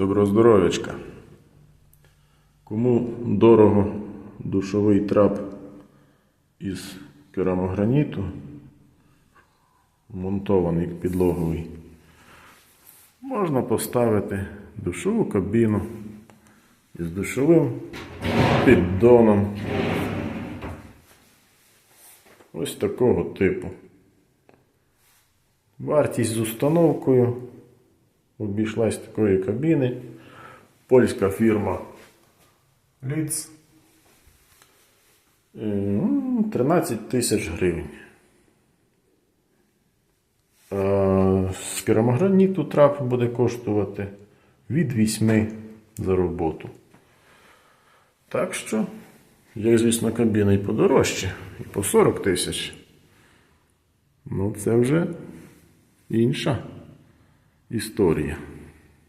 Доброго здоров'ячка. Кому дорого душовий трап із керамограніту, монтований підлоговий, можна поставити душову кабіну із душовим піддоном. Ось такого типу. Вартість з установкою обійшлась такої кабіни. Польська фірма Ліц. 13 тисяч гривень. З керамограніту трап буде коштувати від 8 за роботу. Так що, як звісно, кабіна і подорожче, і по 40 тисяч. Ну, це вже інша História.